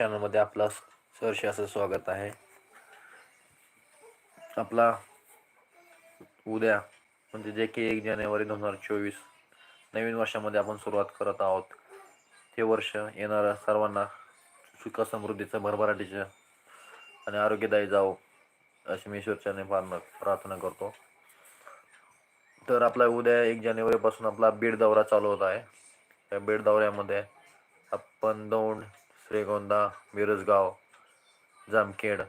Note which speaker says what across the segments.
Speaker 1: चॅनलमध्ये आपला सहर्ष असं स्वागत आहे. आपला उद्या म्हणजे जे की एक जानेवारी दोन हजार चोवीस नवीन वर्षामध्ये आपण सुरुवात करत आहोत. ते वर्ष येणारं सर्वांना सुख समृद्धीचं भरभराटीचं आणि आरोग्यदायी जावो अशी मी ईश्वरच्याने प्रार्थना प्रार्थना करतो. तर आपला उद्या एक जानेवारीपासून आपला बीड दौरा चालू होत आहे. त्या बीड दौऱ्यामध्ये आपण दौंड श्रीगोंदा मिरजगाव जामखेड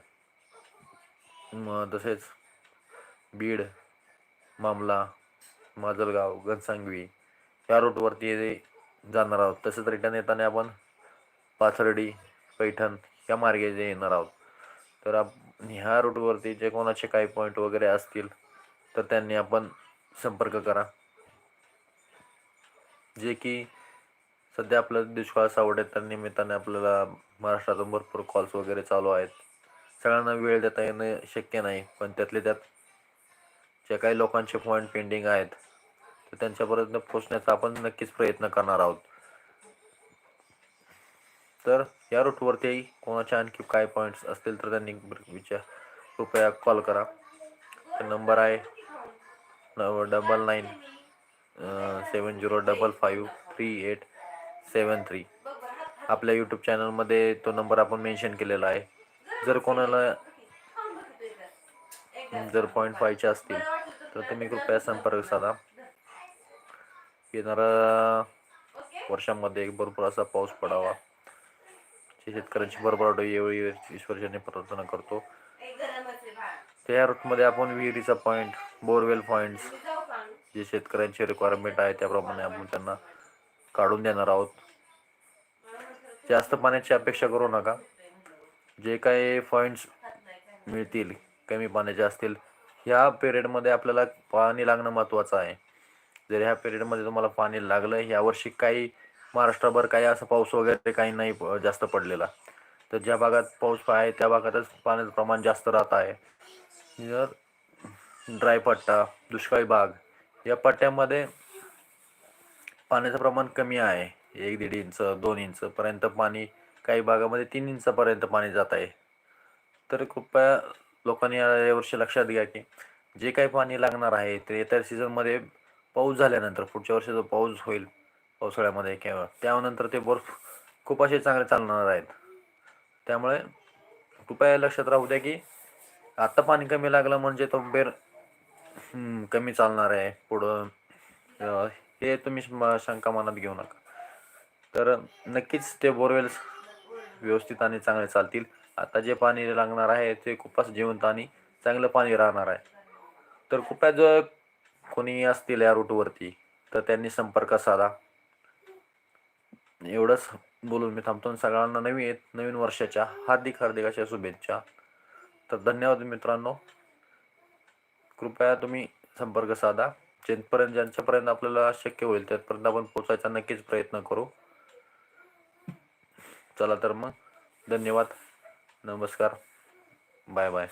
Speaker 1: तसेच बीड मामला माजलगाव घनसांगवी या रूटवरती जाणार आहोत. तसेच रिटर्न येताना आपण पाथर्डी पैठण या मार्गे जे येणार आहोत. तर आप ह्या रूटवरती जे कोणाचे काही पॉईंट वगैरे असतील तर त्यांनी आपण संपर्क करा. जे की सध्या आपलं दुष्काळ सावड त्या निमित्ताने आपल्याला महाराष्ट्रातून भरपूर कॉल्स वगैरे चालू आहेत. सगळ्यांना वेळ देता येणं शक्य नाही पण त्यातले त्यात जे काही लोकांचे पॉईंट पेंडिंग आहेत तर त्यांच्यापर्यंत पोचण्याचा आपण नक्कीच प्रयत्न करणार आहोत. तर या रूटवरती कोणाचे आणखी काय पॉईंट्स असतील तर त्यांनी विचार कृपया कॉल करा. तर नंबर आहे नव double nine seven zero double five three eight seven three. आपल्या यूट्यूब चॅनलमध्ये तो नंबर आपण मेन्शन केलेला आहे. जर कोणाला जर पॉईंट व्हायचे असतील तर तुम्ही कृपया संपर्क साधा. येणारा वर्षामध्ये भरपूर असा पाऊस पडावा. जे शेतकऱ्यांची भरभराट यावेळी ईश्वरच्याने प्रार्थना करतो. त्या रूटमध्ये आपण विहिरीचा पॉईंट बोरवेल पॉईंट्स जे शेतकऱ्यांची रिक्वायरमेंट आहे त्याप्रमाणे आपण त्यांना काढून देणार आहोत. जास्त पाण्याची अपेक्षा करू नका. जे काही पॉईंट्स मिळतील कमी पाण्याचे असतील ह्या पिरियडमध्ये आपल्याला पाणी लागणं महत्त्वाचं आहे. जर ह्या पिरियडमध्ये तुम्हाला पाणी लागलं यावर्षी काही महाराष्ट्रभर काही असं पाऊस वगैरे काही नाही प- जास्त पडलेला. तर ज्या भागात पाऊस आहे त्या भागातच पाण्याचं प्रमाण जास्त राहत आहे. जर ड्राय पट्टा दुष्काळी भाग या पट्ट्यामध्ये पाण्याचं प्रमाण कमी आहे. एक दीड इंच दोन इंचपर्यंत पाणी काही भागामध्ये तीन इंचापर्यंत पाणी जात आहे. तर कृपया लोकांनी या यावर्षी लक्षात घ्या की जे काही पाणी लागणार आहे ते येत्या सीझनमध्ये पाऊस झाल्यानंतर पुढच्या वर्षी जो पाऊस होईल पावसाळ्यामध्ये किंवा त्यानंतर ते बर्फ खूप असे चांगले चालणार आहेत. त्यामुळे कृपया लक्षात राहू द्या की आत्ता पाणी कमी लागलं म्हणजे तो बेर कमी चालणार आहे. पुढं हे तुम्ही शंका मनात घेऊ नका. तर नक्कीच ते बोरवेल्स व्यवस्थित आणि चांगले चालतील. आता जे पाणी लागणार आहे ते खूपच जिवंत आणि चांगलं पाणी राहणार आहे. तर कृपया जर कोणी असतील या रूटवरती तर त्यांनी संपर्क साधा. एवढंच बोलून मी थांबतो सगळ्यांना नवीन नवीन वर्षाच्या हार्दिक हार्दिक अशा शुभेच्छा. तर धन्यवाद मित्रांनो. कृपया तुम्ही संपर्क साधा. ज्यांपर्यंत ज्यांच्यापर्यंत आपल्याला शक्य होईल त्यापर्यंत आपण पोचायचा नक्कीच प्रयत्न करू. चला तर मग. धन्यवाद. नमस्कार. Bye bye.